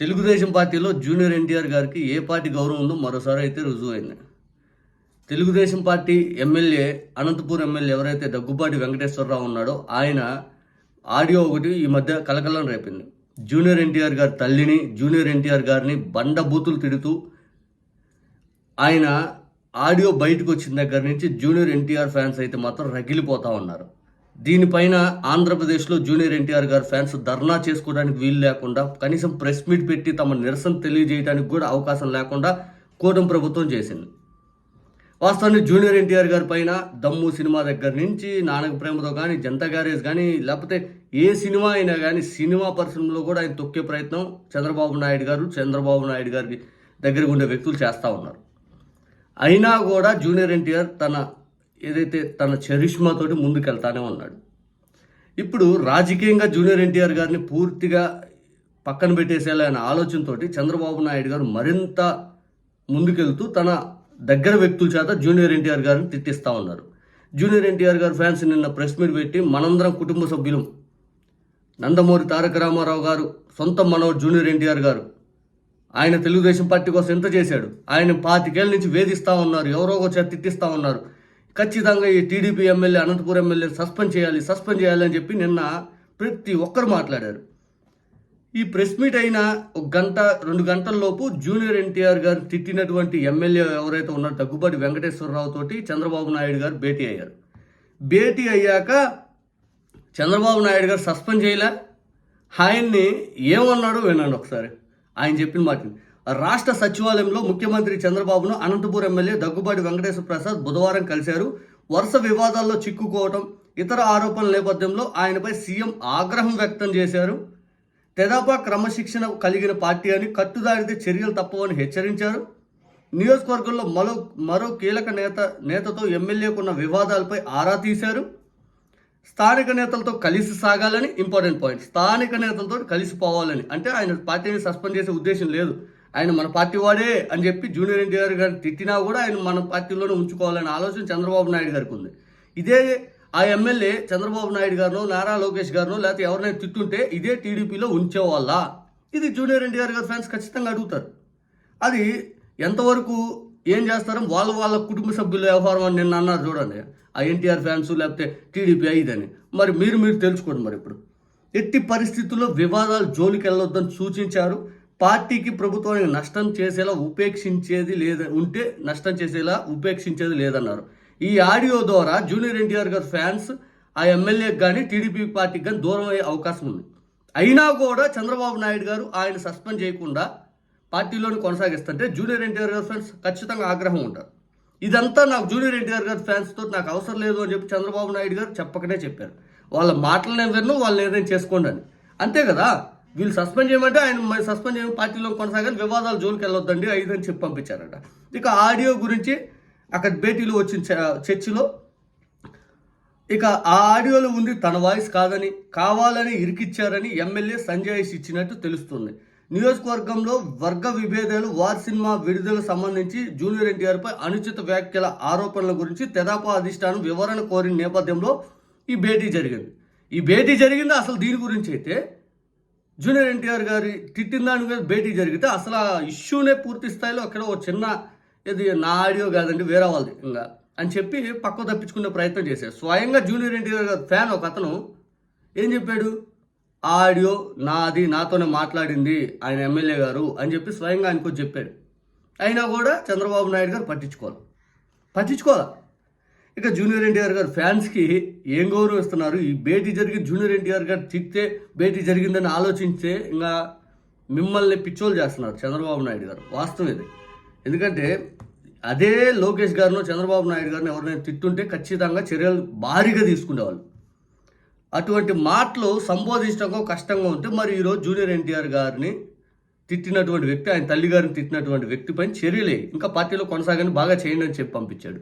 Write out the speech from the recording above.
తెలుగుదేశం పార్టీలో జూనియర్ ఎన్టీఆర్ గారికి ఏ పార్టీ గౌరవం ఉందో మరోసారి అయితే రుజువైంది Telugu Desam party MLA Anantapur MLA ఎవరైతే దగ్గుబాటి వెంకటేశ్వరరావు ఉన్నాడో ఆయన ఆడియో ఒకటి ఈ మధ్య కలకలం రేపింది. జూనియర్ ఎన్టీఆర్ గారి తల్లిని జూనియర్ ఎన్టీఆర్ గారిని బండ బూతులు తిడుతూ ఆయన ఆడియో బయటకు వచ్చిన దగ్గర నుంచి జూనియర్ ఎన్టీఆర్ ఫ్యాన్స్ అయితే మాత్రం రగిలిపోతూ ఉన్నారు. దీనిపైన ఆంధ్రప్రదేశ్లో జూనియర్ ఎన్టీఆర్ గారు ఫ్యాన్స్ ధర్నా చేసుకోవడానికి వీలు లేకుండా కనీసం ప్రెస్ మీట్ పెట్టి తమ నిరసన తెలియజేయడానికి కూడా అవకాశం లేకుండా కూటమి ప్రభుత్వం చేసింది. వాస్తవానికి జూనియర్ ఎన్టీఆర్ గారి పైన దమ్ము సినిమా దగ్గర నుంచి నానక ప్రేమతో కానీ జనతా గ్యారేజ్ కానీ లేకపోతే ఏ సినిమా అయినా కానీ సినిమా పరిశ్రమలో కూడా ఆయన తొక్కే ప్రయత్నం చంద్రబాబు నాయుడు గారు చంద్రబాబు నాయుడు గారికి దగ్గర ఉండే వ్యక్తులు చేస్తూ ఉన్నారు. అయినా కూడా జూనియర్ ఎన్టీఆర్ తన ఏదైతే తన చరిష్మాతోటి ముందుకెళ్తానే ఉన్నాడు. ఇప్పుడు రాజకీయంగా జూనియర్ ఎన్టీఆర్ గారిని పూర్తిగా పక్కన పెట్టేసేలా అనే ఆలోచనతోటి చంద్రబాబు నాయుడు గారు మరింత ముందుకెళ్తూ తన దగ్గర వ్యక్తుల చేత జూనియర్ ఎన్టీఆర్ గారిని తిట్టిస్తూ ఉన్నారు. జూనియర్ ఎన్టీఆర్ గారు ఫ్యాన్స్ నిన్న ప్రెస్ మీట్ పెట్టి మనందరం కుటుంబ సభ్యులం నందమూరి తారక రామారావు గారు సొంత మనవడు జూనియర్ ఎన్టీఆర్ గారు ఆయన తెలుగుదేశం పార్టీ కోసం ఎంత చేశాడు ఆయన పాతికేళ్ళ నుంచి వేధిస్తూ ఉన్నారు ఎవరో ఒకరు తిట్టిస్తూ ఉన్నారు. ఖచ్చితంగా ఈ TDP MLA Anantapuram MLA suspend చేయాలి సస్పెండ్ చేయాలి అని చెప్పి నిన్న ప్రతి ఒక్కరు మాట్లాడారు. ఈ ప్రెస్ మీట్ అయిన ఒక గంట రెండు గంటల లోపు జూనియర్ ఎన్టీఆర్ గారు తిట్టినటువంటి ఎమ్మెల్యే ఎవరైతే ఉన్నారో దగ్గుబాటి వెంకటేశ్వరరావు తోటి చంద్రబాబు నాయుడు గారు భేటీ అయ్యారు. భేటీ అయ్యాక చంద్రబాబు నాయుడు గారు సస్పెండ్ చేయలే. ఆయన్ని ఏమన్నాడో వినండి ఒకసారి. ఆయన చెప్పిన మాట రాష్ట్ర సచివాలయంలో ముఖ్యమంత్రి చంద్రబాబును అనంతపురం ఎమ్మెల్యే దగ్గుబాటి వెంకటేశ్వర ప్రసాద్ బుధవారం కలిశారు. వరుస వివాదాల్లో చిక్కుకోవటం ఇతర ఆరోపణల నేపథ్యంలో ఆయనపై సీఎం ఆగ్రహం వ్యక్తం చేశారు. తెదాపా క్రమశిక్షణ కలిగిన పార్టీ అని కట్టుదారితే చర్యలు తప్పవని హెచ్చరించారు. నియోజకవర్గంలో మరో మరో కీలక నేత నేతతో ఎమ్మెల్యేకున్న వివాదాలపై ఆరా తీశారు. స్థానిక నేతలతో కలిసి సాగాలని ఇంపార్టెంట్ పాయింట్. స్థానిక నేతలతో కలిసిపోవాలని అంటే ఆయన పార్టీని సస్పెండ్ చేసే ఉద్దేశం లేదు. ఆయన మన పార్టీ వాడే అని చెప్పి జూనియర్ ఎన్టీఆర్ గారిని తిట్టినా కూడా ఆయన మన పార్టీలోనే ఉంచుకోవాలనే ఆలోచన చంద్రబాబు నాయుడు గారికి ఉంది. ఇదే ఆ ఎమ్మెల్యే చంద్రబాబు నాయుడు గారినో నారా లోకేష్ గారినో లేకపోతే ఎవరినైనా తిట్టుంటే ఇదే టీడీపీలో ఉంచేవాళ్ళ? ఇది జూనియర్ ఎన్టీఆర్ గారి ఫ్యాన్స్ ఖచ్చితంగా అడుగుతారు. అది ఎంతవరకు ఏం చేస్తారో వాళ్ళ వాళ్ళ కుటుంబ సభ్యుల వ్యవహారం అని నిన్న అన్నారు చూడండి. ఆ ఎన్టీఆర్ ఫ్యాన్స్ లేకపోతే టీడీపీ అయిదని మరి మీరు మీరు తెలుసుకోండి మరి ఇప్పుడు. ఎట్టి పరిస్థితుల్లో వివాదాలు జోలికి వెళ్ళొద్దని సూచించారు. పార్టీకి ప్రభుత్వానికి నష్టం చేసేలా ఉపేక్షించేది లేదా ఉంటే నష్టం చేసేలా ఉపేక్షించేది లేదన్నారు. ఈ ఆడియో ద్వారా జూనియర్ ఎన్టీఆర్ గారి ఫ్యాన్స్ ఆ ఎమ్మెల్యేకి కానీ టీడీపీ పార్టీకి కానీ దూరం అయ్యే అవకాశం ఉంది. అయినా కూడా చంద్రబాబు నాయుడు గారు ఆయన సస్పెండ్ చేయకుండా పార్టీలోని కొనసాగిస్తుంటే జూనియర్ ఎన్టీఆర్ గారి ఫ్యాన్స్ ఖచ్చితంగా ఆగ్రహం ఉంటారు. ఇదంతా నాకు జూనియర్ ఎన్టీఆర్ గారి ఫ్యాన్స్తో నాకు అవసరం లేదు అని చెప్పి చంద్రబాబు నాయుడు గారు చెప్పకనే చెప్పారు. వాళ్ళ మాటలనే విన్ను వాళ్ళు ఏదైనా చేసుకోండి అని. అంతే కదా? వీళ్ళు సస్పెండ్ చేయమంటే ఆయన సస్పెండ్ చేయడం పార్టీలో కొనసాగాలి వివాదాలు జోలికి వెళ్ళొద్దండి ఐదని చెప్పి పంపించారట ఇక ఆడియో గురించి అక్కడ భేటీలో వచ్చిన చ- చర్చిలో ఇక ఆ ఆడియోలో ఉంది తన వాయిస్ కాదని కావాలని ఇరికిచ్చారని ఎమ్మెల్యే సంజయ్ ఇచ్చినట్టు తెలుస్తుంది. నియోజకవర్గంలో వర్గ విభేదాలు వార్ సినిమా విడుదల సంబంధించి జూనియర్ ఎన్టీఆర్పై అనుచిత వ్యాఖ్యల ఆరోపణల గురించి తెదాపా అధిష్టానం వివరణ కోరిన నేపథ్యంలో ఈ భేటీ జరిగింది. ఈ భేటీ జరిగింది? అసలు దీని గురించి అయితే జూనియర్ ఎన్టీఆర్ గారి తిట్టిన దాని మీద భేటీ జరిగితే అసలు ఆ ఇష్యూనే పూర్తి స్థాయిలో అక్కడ ఒక చిన్న ఇది నా ఆడియో కాదండి వేరే వాళ్ళది ఇంకా అని చెప్పి పక్క తప్పించుకునే ప్రయత్నం చేశారు. స్వయంగా జూనియర్ ఎన్టీఆర్ గారి ఫ్యాన్ ఒక అతను ఏం చెప్పాడు? ఆడియో నాది నాతోనే మాట్లాడింది ఆయన ఎమ్మెల్యే గారు అని చెప్పి స్వయంగా ఆయనకు చెప్పాడు. అయినా కూడా చంద్రబాబు నాయుడు గారు పట్టించుకోవాలి పట్టించుకోవాలి ఇక జూనియర్ ఎన్టీఆర్ గారు ఫ్యాన్స్కి ఏం గౌరవం ఇస్తున్నారు ఈ భేటీ జరిగి జూనియర్ ఎన్టీఆర్ గారు తిట్టే భేటీ జరిగిందని ఆలోచించే ఇంకా మిమ్మల్ని పిచ్చోలు చేస్తున్నారు చంద్రబాబు నాయుడు గారు. వాస్తవం ఇది. ఎందుకంటే అదే లోకేష్ గారిను చంద్రబాబు నాయుడు గారిని ఎవరైనా తిట్టుంటే ఖచ్చితంగా చర్యలు భారీగా తీసుకునేవాళ్ళు. అటువంటి మాటలు సంబోధించడం కష్టంగా ఉంటే మరి ఈరోజు జూనియర్ ఎన్టీఆర్ గారిని తిట్టినటువంటి వ్యక్తి ఆయన తల్లి గారిని తిట్టినటువంటి వ్యక్తిపై చర్యలే. ఇంకా పార్టీలో కొనసాగని బాగా చేయండి అని చెప్పి పంపించాడు.